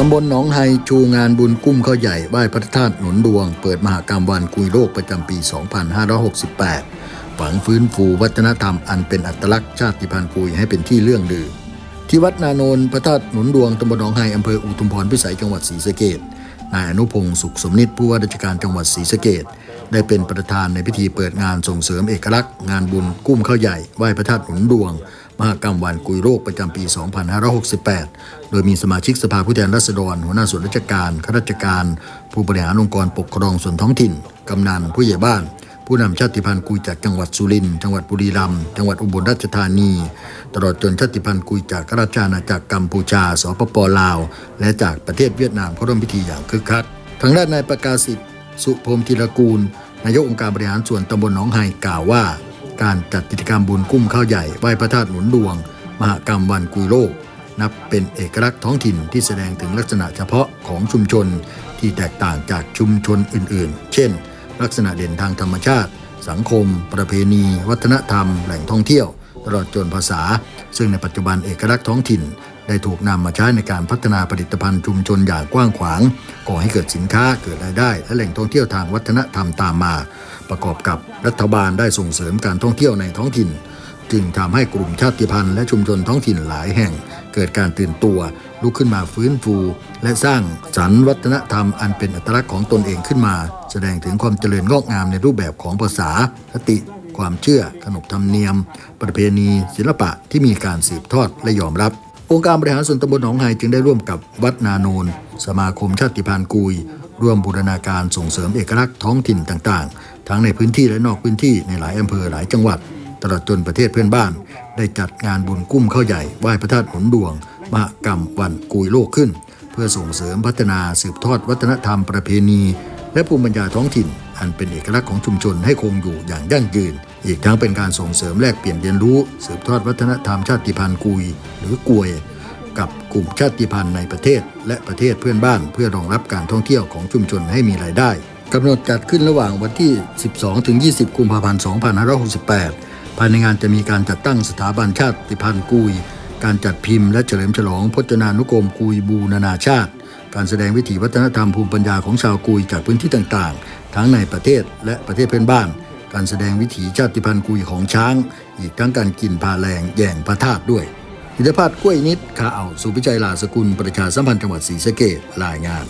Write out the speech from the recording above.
ตำบลหนองไฮชูงานบุญกุ้มข้าวใหญ่ไหว้พระธาตุหนุนดวง เปิดมหากรรมวันกุยโลกประจำปี 2568หวังฟื้นฟูวัฒนธรรมอันเป็นอัตลักษณ์ชาติพันธุ์กุยให้เป็นที่เลื่องลือ ที่วัดนาโนนพระธาตุหนุนดวงตำบลหนองไฮอำเภออุทุมพรพิสัยจังหวัดศรีสะเกษนายอนุพงศ์สุขสมนิตผู้ว่าราชการจังหวัดศรีสะเกษได้เป็นประธานในพิธีเปิดงานส่งเสริมเอกลักษณ์ งานบุญกุ้มข้าวใหญ่ไหว้พระธาตุหนุนดวง มหากรรมวันกุยโลกประจำปี 2568 โดยมีสมาชิกสภาผู้แทนราษฎร หัวหน้าส่วนราชการ ข้าราชการ ผู้บริหารองค์กรปกครองส่วนท้องถิ่น กำนัน ผู้ใหญ่บ้าน ผู้นำชาติพันธุ์กุยจากจังหวัดสุรินทร์ จังหวัดบุรีรัมย์ จังหวัดอุบลราชธานี ตลอดจนชาติพันธุ์กุยจากราชอาณาจักรกัมพูชา สปปลาว และจากประเทศเวียดนามเข้าร่วมพิธีอย่างคึกคัก ทางด้านนายประกาศสิทธิ์สุพรมธีรกูล นายกองค์การบริหารส่วนตำบลหนองไฮกล่าวว่า การจัดกิจกรรมบุญกุ้มข้าวใหญ่ไหว้พระธาตุหนุนดวง มหกรรมวันกุยโลก นับเป็นเอกลักษณ์ท้องถิ่นที่แสดงถึงลักษณะเฉพาะของชุมชน ที่แตกต่างจากชุมชนอื่น ๆ เช่น ลักษณะเด่นทางธรรมชาติ สังคม ประเพณี วัฒนธรรม แหล่งท่องเที่ยวตลอดจนภาษา ซึ่งในปัจจุบันเอกลักษณ์ท้องถิ่น ได้ถูกนำมาใช้ในการพัฒนาผลิตภัณฑ์ชุมชนอย่างกว้างขวางก่อให้เกิดสินค้าเกิดรายได้ และแหล่งท่องเที่ยวทางวัฒนธรรมตามมา ประกอบกับรัฐบาลได้ส่งเสริมการท่องเที่ยวในท้องถิ่น จึงทำให้กลุ่มชาติพันธุ์และชุมชนท้องถิ่นหลายแห่ง เกิดการตื่นตัวลุกขึ้นมาฟื้นฟู และสร้างสรรค์วัฒนธรรมอันเป็นอัตลักษณ์ของตนเองขึ้นมา แสดงถึงความเจริญงอกงามในรูปแบบของภาษาคติความเชื่อขนบธรรมเนียม ประเพณี ศิลปะที่มีการสืบทอดและยอมรับ องค์การบริหารส่วนตำบลหนองไฮจึงได้ร่วมกับวัดนาโนน สมาคมชาติพันธุ์กุย ร่วมบูรณาการส่งเสริมเอกลักษณ์ท้องถิ่นต่างๆ ทั้งในพื้นที่และนอกพื้นที่ในหลายอำเภอหลายจังหวัด ตลอดจนประเทศเพื่อนบ้าน ได้จัดงานบุญกุ้มข้าวใหญ่ไหว้พระธาตุหนุนดวงมหกรรมวันกุยโลกขึ้น เพื่อส่งเสริมพัฒนาสืบทอดวัฒนธรรมประเพณี และภูมิปัญญาท้องถิ่น อันเป็นเอกลักษณ์ของชุมชนให้คงอยู่อย่างยั่งยืน อีกทั้งเป็นการส่งเสริมแลกเปลี่ยนเรียนรู้ สืบทอดวัฒนธรรมชาติพันธุ์กุย หรือกวย กับกลุ่มชาติพันธุ์ในประเทศ และประเทศเพื่อนบ้าน เพื่อรองรับการท่องเที่ยวของชุมชนให้มีรายได้กำหนดจัดขึ้นระหว่างวันที่ 12 ถึง 20 กุมภาพันธ์ 2568 ภายในงานจะมีการจัดตั้งสถาบันชาติพันธุ์กุย การจัดพิมพ์และเฉลิมฉลองพจนานุกรมกุยบูนานาชาติ การแสดงวิถีวัฒนธรรมภูมิปัญญาของชาวกุยจากพื้นที่ต่างๆ ทั้งในประเทศและประเทศเพื่อนบ้าน การแสดงวิถีชาติพันธุ์กุยของช้าง อีกทั้งการกินพาแรงแย่งพระธาตุด้วยอิทธพัฒน์กล้วยนิดข่าวสุพิชัยลาสกุลประชาสัมพันธ์จังหวัดศรีสะเกดรายงาน